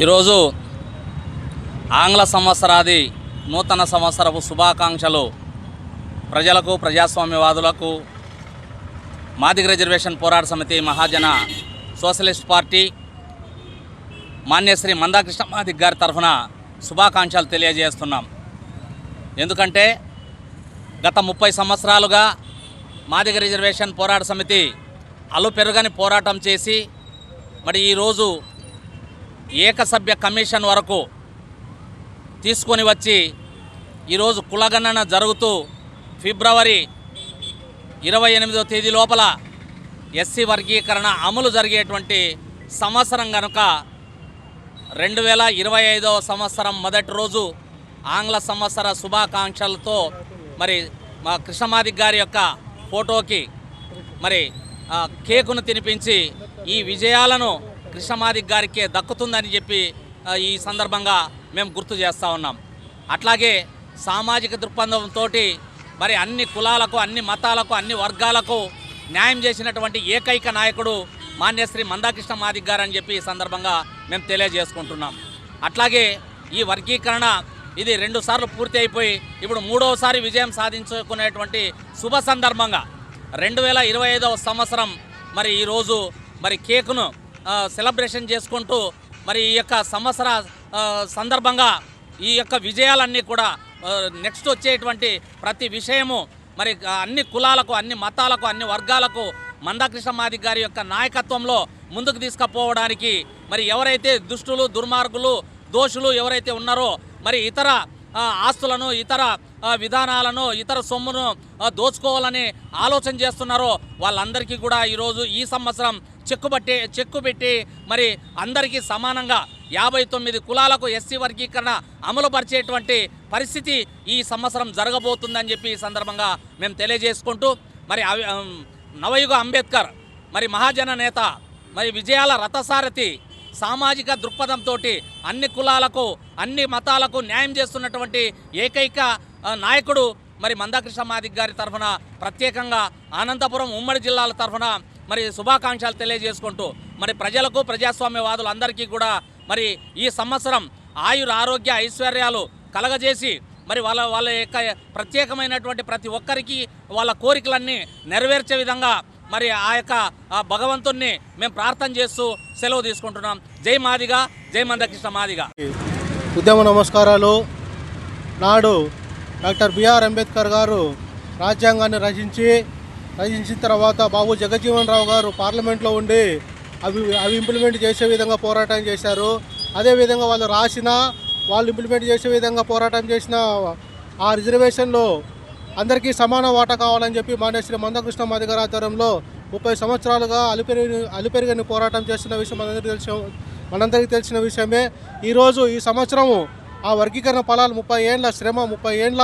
ఈరోజు ఆంగ్ల సంవత్సరాది నూతన సంవత్సరపు శుభాకాంక్షలు ప్రజలకు ప్రజాస్వామ్యవాదులకు. మాదిగ రిజర్వేషన్ పోరాట సమితి మహాజన సోషలిస్ట్ పార్టీ మాన్యశ్రీ మందాకృష్ణ మాదిక్ గారి తరఫున శుభాకాంక్షలు తెలియజేస్తున్నాం. ఎందుకంటే గత ముప్పై సంవత్సరాలుగా మాదిగ రిజర్వేషన్ పోరాట సమితి అలు పెరుగని పోరాటం చేసి మరి ఈరోజు ఏకసభ్య కమిషన్ వరకు తీసుకొని వచ్చి ఈరోజు కులగణన జరుగుతూ ఫిబ్రవరి ఇరవై ఎనిమిదో తేదీ లోపల ఎస్సీ వర్గీకరణ అమలు జరిగేటువంటి సంవత్సరం కనుక రెండు వేల ఇరవై ఐదవ సంవత్సరం మొదటి రోజు ఆంగ్ల సంవత్సర శుభాకాంక్షలతో మరి మా కృష్ణమాదిక్ గారి యొక్క ఫోటోకి మరి కేకును తినిపించి ఈ విజయాలను కృష్ణమాదిక్ గారికే దక్కుతుందని చెప్పి ఈ సందర్భంగా మేము గుర్తు చేస్తూ ఉన్నాం. అట్లాగే సామాజిక దృక్పథంతో మరి అన్ని కులాలకు అన్ని మతాలకు అన్ని వర్గాలకు న్యాయం చేసినటువంటి ఏకైక నాయకుడు మాన్యశ్రీ మందాకృష్ణ మాదిక్ గారు అని చెప్పి ఈ సందర్భంగా మేము తెలియజేసుకుంటున్నాం. అట్లాగే ఈ వర్గీకరణ ఇది రెండు సార్లు పూర్తి అయిపోయి ఇప్పుడు మూడవసారి విజయం సాధించుకునేటువంటి శుభ సందర్భంగా రెండు వేల ఇరవై ఐదవ సంవత్సరం మరి ఈరోజు మరి కేకును సెలబ్రేషన్ చేసుకుంటూ మరి ఈ యొక్క సంవత్సర సందర్భంగా ఈ యొక్క విజయాలన్నీ కూడా నెక్స్ట్ వచ్చేటువంటి ప్రతి విషయము మరి అన్ని కులాలకు అన్ని మతాలకు అన్ని వర్గాలకు మందాకృష్ణ మాదిక్ గారి యొక్క నాయకత్వంలో ముందుకు తీసుకుపోవడానికి మరి ఎవరైతే దుష్టులు దుర్మార్గులు దోషులు ఎవరైతే ఉన్నారో మరి ఇతర ఆస్తులను ఇతర విధానాలను ఇతర సొమ్మును దోచుకోవాలని ఆలోచన చేస్తున్నారో వాళ్ళందరికీ కూడా ఈరోజు ఈ సంవత్సరం చెక్కు బట్టి చెక్కు పెట్టి మరి అందరికీ సమానంగా యాభై తొమ్మిది కులాలకు ఎస్సీ వర్గీకరణ అమలు పరిచేటువంటి పరిస్థితి ఈ సంవత్సరం జరగబోతుందని చెప్పి ఈ సందర్భంగా మేము తెలియజేసుకుంటూ మరి అవి నవయుగ అంబేద్కర్ మరి మహాజన నేత మరి విజయాల రథసారథి సామాజిక దృక్పథంతో అన్ని కులాలకు అన్ని మతాలకు న్యాయం చేస్తున్నటువంటి ఏకైక నాయకుడు మరి మందాకృష్ణ మాదిక్ గారి తరఫున ప్రత్యేకంగా అనంతపురం ఉమ్మడి జిల్లాల తరఫున మరి శుభాకాంక్షలు తెలియజేసుకుంటూ మరి ప్రజలకు ప్రజాస్వామ్యవాదులందరికీ కూడా మరి ఈ సంవత్సరం ఆయుర ఆరోగ్య ఐశ్వర్యాలు కలగజేసి మరి వాళ్ళ వాళ్ళ యొక్క ప్రత్యేకమైనటువంటి ప్రతి ఒక్కరికి వాళ్ళ కోరికలన్నీ నెరవేర్చే విధంగా మరి ఆ యొక్క ఆ భగవంతుణ్ణి మేము ప్రార్థన చేస్తూ సెలవు తీసుకుంటున్నాం. జై మాదిగా జై మందకృష్ణ మాదిగా. ఉద్యమ నమస్కారాలు నాడు డాక్టర్ బిఆర్ అంబేద్కర్ గారు రాజ్యాంగాన్ని రచించి రచించిన తర్వాత బాబు జగజ్జీవన్ రావు గారు పార్లమెంట్లో ఉండి అవి అవి ఇంప్లిమెంట్ చేసే విధంగా పోరాటం చేశారు. అదేవిధంగా వాళ్ళు రాసిన వాళ్ళు ఇంప్లిమెంట్ చేసే విధంగా పోరాటం చేసిన ఆ రిజర్వేషన్లో అందరికీ సమాన వాటా కావాలని చెప్పి మానేశ్రీ మందకృష్ణ మాదిగారి ఆధ్వర్యంలో ముప్పై సంవత్సరాలుగా అలిపెరిగి అలిపెరిగని పోరాటం చేస్తున్న విషయం మనందరికీ తెలిసిన మనందరికీ తెలిసిన విషయమే. ఈరోజు ఈ సంవత్సరము ఆ వర్గీకరణ ఫలాలు ముప్పై ఏండ్ల శ్రమ ముప్పై ఏండ్ల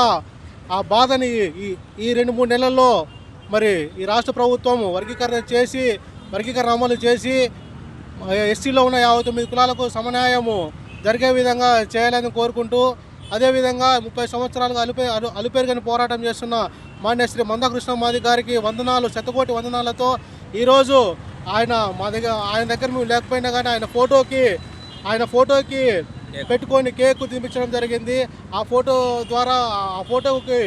ఆ బాధని ఈ ఈ రెండు మూడు నెలల్లో మరి ఈ రాష్ట్ర ప్రభుత్వం వర్గీకరణ చేసి వర్గీకరణ అమలు చేసి ఎస్సీలో ఉన్న యాభై తొమ్మిది కులాలకు సమన్యాయము జరిగే విధంగా చేయాలని కోరుకుంటూ అదేవిధంగా ముప్పై సంవత్సరాలుగా అలుపే అలు అలుపెరుగని పోరాటం చేస్తున్న మాన్య శ్రీ మందకృష్ణ మాది గారికి వందనాలు శతకోటి వందనాలతో ఈరోజు ఆయన మా దగ్గర ఆయన దగ్గర మేము లేకపోయినా కానీ ఆయన ఫోటోకి ఆయన ఫోటోకి పెట్టుకొని కేక్ తినిపించడం జరిగింది. ఆ ఫోటో ద్వారా ఆ ఫోటోకి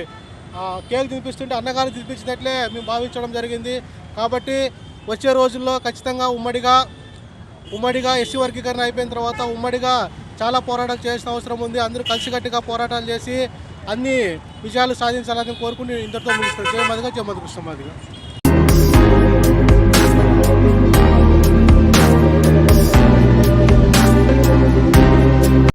కేక్ తినిపిస్తుంటే అన్నగారు తినిపించినట్లే మేము భావించడం జరిగింది. కాబట్టి వచ్చే రోజుల్లో ఖచ్చితంగా ఉమ్మడిగా ఉమ్మడిగా ఎస్సీ వర్గీకరణ అయిపోయిన తర్వాత ఉమ్మడిగా చాలా పోరాటాలు చేయాల్సిన అవసరం ఉంది. అందరూ కలిసికట్టుగా పోరాటాలు చేసి అన్ని విజయాలు సాధించాలని కోరుకుని ఇంతటితో ముగిస్తారు జయమదిగా జయమధు కృష్ణమాదిగా